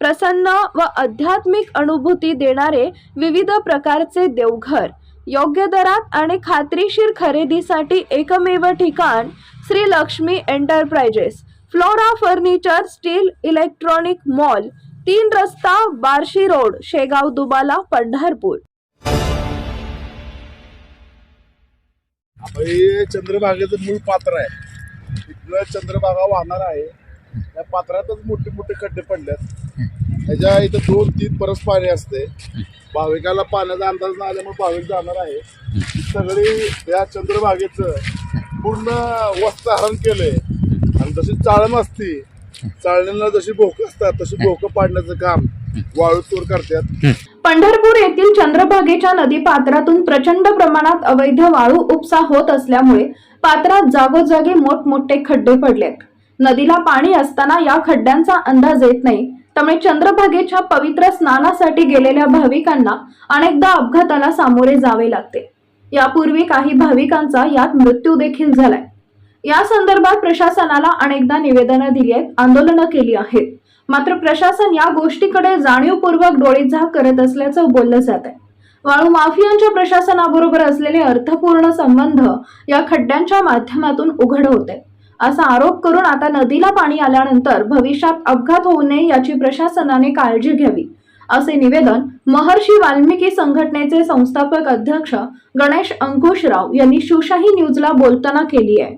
प्रसन्न व आध्यात्मिक अनुभूती देणारे विविध प्रकारचे देवघर. योग्य दरात आणि खात्रीशीर खरेदीसाठी एकमेव ठिकाण Shri Laxmi enterprises. Flora furniture steel electronic mall तीन रस्ता बार्शी रोड शेगाव दुबाला पंढरपूर. चंद्रभागेचं मूळ पात्र आहे. चंद्रभागा वाहणार आहे. या पात्रातच मोठे मोठे खड्डे पडल्यात ह्याच्या इथं दोन तीन परस पाणी असते. भाविकाला पाण्याचा अंदाज नाही आल्यामुळे भाविक जाणार आहे. सगळी या चंद्रभागेचं पूर्ण वस्त्रहरण केलंय. आणि जशी चाळण असती चाळणीला जशी भोक असतात तशी भोकं पाडण्याचं काम वाळू करतात. पंढरपूर येथील चंद्रभागेच्या नदी पात्रातून प्रचंड प्रमाणात अवैध वाळू उपसा होत असल्यामुळे पात्रात जागोजागी मोठमोठे खड्डे पडलेत. नदीला पाणी असताना या खड्ड्यांचा अंदाज येत नाही. त्यामुळे चंद्रभागेच्या पवित्र स्नानासाठी गेलेल्या भाविकांना अनेकदा अपघाताला सामोरे जावे लागते. यापूर्वी काही भाविकांचा यात मृत्यू देखील झालाय. या संदर्भात प्रशासनाला अनेकदा निवेदनं दिली आहेत आंदोलनं केली आहेत. मात्र प्रशासन या गोष्टीकडे जाणीवपूर्वक डोळेझाक करत असल्याचं बोललं जात आहे वाळू माफियांच्या प्रशासनाबरोबर असलेले अर्थपूर्ण संबंध या खड्ड्यांच्या माध्यमातून उघड होते असा आरोप करून आता नदीला पाणी आल्यानंतर भविष्यात अपघात होऊ नये याची प्रशासनाने काळजी घ्यावी असे निवेदन महर्षी वाल्मिकी संघटनेचे संस्थापक अध्यक्ष गणेश अंकुशराव यांनी शिवशाही न्यूजला बोलताना केली आहे.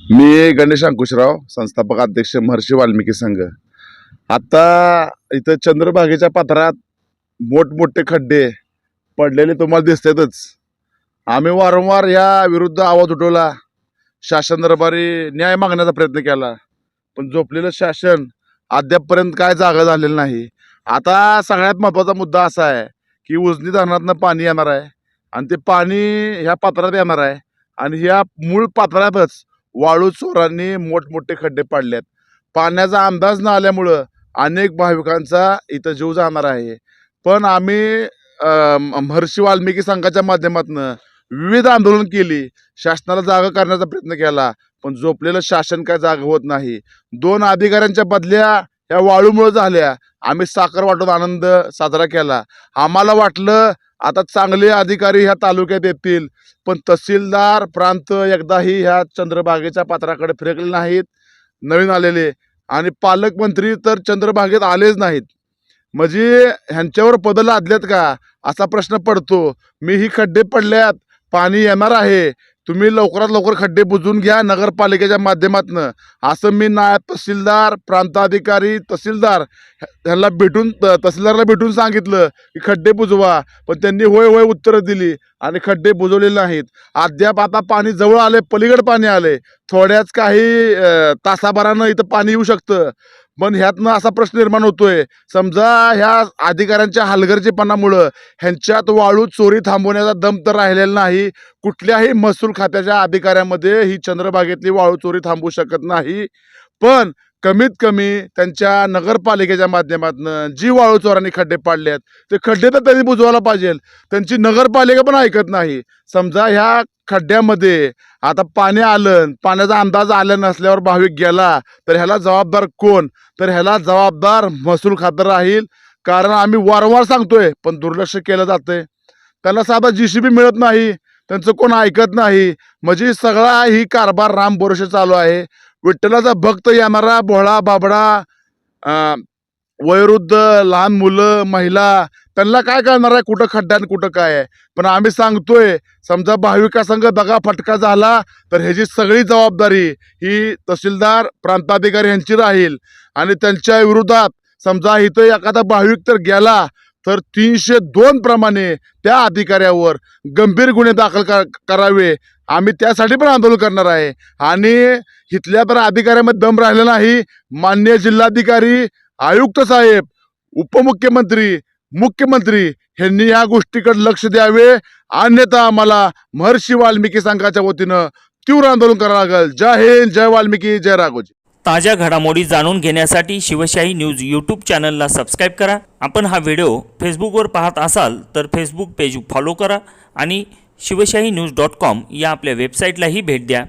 मी गणेश अंकुशराव संस्थापक अध्यक्ष महर्षी वाल्मिकी संघ. आता इथं चंद्रभागेच्या पात्रात मोठमोठे खड्डे पडलेले तुम्हाला दिसतातच. आम्ही वारंवार या विरुद्ध आवाज उठवला. शासन दरबारी न्याय मागण्याचा प्रयत्न केला. पण झोपलेलं शासन अद्यापपर्यंत काय जागा झालेलं नाही. आता सगळ्यात महत्त्वाचा मुद्दा असा आहे की उजनी धरणातनं पाणी येणार आहे आणि ते पाणी ह्या पात्रात येणार आहे आणि ह्या मूळ पात्रातच वाळू चोरांनी मोठमोठे खड्डे पाडलेत. पाण्याचा अंदाज न आल्यामुळं अनेक भाविकांचा इथं जीव जाणार आहे. पण आम्ही महर्षी वाल्मिकी संघाच्या माध्यमातून विविध आंदोलन केली. शासनाला जागा करण्याचा प्रयत्न केला पण झोपलेलं शासन काय जागा होत नाही. दोन अधिकाऱ्यांच्या बदल्या ह्या वाळूमुळे झाल्या. आम्ही साखर वाटून आनंद साजरा केला. आम्हाला वाटलं आता चांगले अधिकारी ह्या तालुक्यात येतील पण तहसीलदार प्रांत एकदाही ह्या चंद्रभागेच्या पात्राकडे फिरकले नाहीत नवीन आलेले. आणि पालकमंत्री तर चंद्रभागेत आलेच नाहीत. म्हणजे ह्यांच्यावर पदं लादल्यात का? असा प्रश्न पडतो. मी ही खड्डे पडल्यात. पाणी येणार आहे. तुम्ही लवकरात लवकर खड्डे बुजवून घ्या नगरपालिकेच्या माध्यमातून. असं मी नायब तहसीलदार प्रांताधिकारी तहसीलदार ह्यांना भेटून तहसीलदारला भेटून सांगितलं की खड्डे बुजवा. पण त्यांनी होय होय उत्तरं दिली आणि खड्डे बुजवलेले नाहीत. अद्याप आता पाणी जवळ आले पलीकडे पाणी आले थोड्याच काही तासाभरानं इथं पाणी येऊ शकतं. पण ह्यातनं असा प्रश्न निर्माण होतोय. समजा ह्या अधिकाऱ्यांच्या हलगर्जीपणामुळं ह्यांच्यात वाळू चोरी थांबवण्याचा दम तर राहिलेला नाही. कुठल्याही महसूल खात्याच्या अधिकाऱ्यामध्ये ही चंद्रभागेतली वाळू चोरी थांबवू शकत नाही. पण कमीत कमी त्यांच्या नगरपालिकेच्या माध्यमातून जी वाळू चोरांनी खड्डे पाडले आहेत ते खड्डे तर त्यांनी बुजवायला पाहिजे त्यांची नगरपालिका पण ऐकत नाही. समजा ह्या खड्ड्यामध्ये. आता पाणी आलं पाण्याचा अंदाज आला नसल्यावर भाविक गेला तर ह्याला जबाबदार कोण? तर ह्याला जबाबदार महसूल खातं राहील. कारण आम्ही वारंवार सांगतोय पण दुर्लक्ष केलं जातंय. त्यांना साधा जी सी बी मिळत नाही त्यांचं कोण ऐकत नाही. म्हणजे सगळा ही कारभार राम बोरशे चालू आहे. विठ्ठलाचा भक्त येणारा भोळा बाबडा वयोवृद्ध लहान मुलं महिला त्यांना काय कळणार आहे? कुठं खड्डा आणि कुठं काय आहे? पण आम्ही सांगतोय समजा भाविका संघ दगा फटका झाला तर ह्याची सगळी जबाबदारी ही तहसीलदार प्रांताधिकारी यांची राहील. आणि त्यांच्या विरोधात समजा इथं एखादा भाविक तर गेला तर तीनशे दोन प्रमाणे त्या अधिकाऱ्यावर गंभीर गुन्हे दाखल कर- करावे. आम्ही त्यासाठी पण आंदोलन करणार आहे. आणि इथल्या तर अधिकाऱ्यामध्ये दम राहिला नाही. मान्य जिल्हाधिकारी आयुक्त साहेब उपमुख्यमंत्री मुख्यमंत्री यांनी या गोष्टीकडे लक्ष द्यावे. अन्यथा आम्हाला महर्षी वाल्मिकी संघाच्या वतीनं तीव्र आंदोलन करावं लागेल. जय हिंद जय वाल्मिकी जय राघोजी. ताज्या घडामोडी जाणून घेण्यासाठी शिवशाही न्यूज यूट्यूब चॅनलला सबस्क्राईब करा. आपण हा व्हिडिओ फेसबुकवर पाहत असाल तर फेसबुक पेज फॉलो करा आणि शिवशाही न्यूज डॉट कॉम या आपल्या वेबसाईटलाही भेट द्या.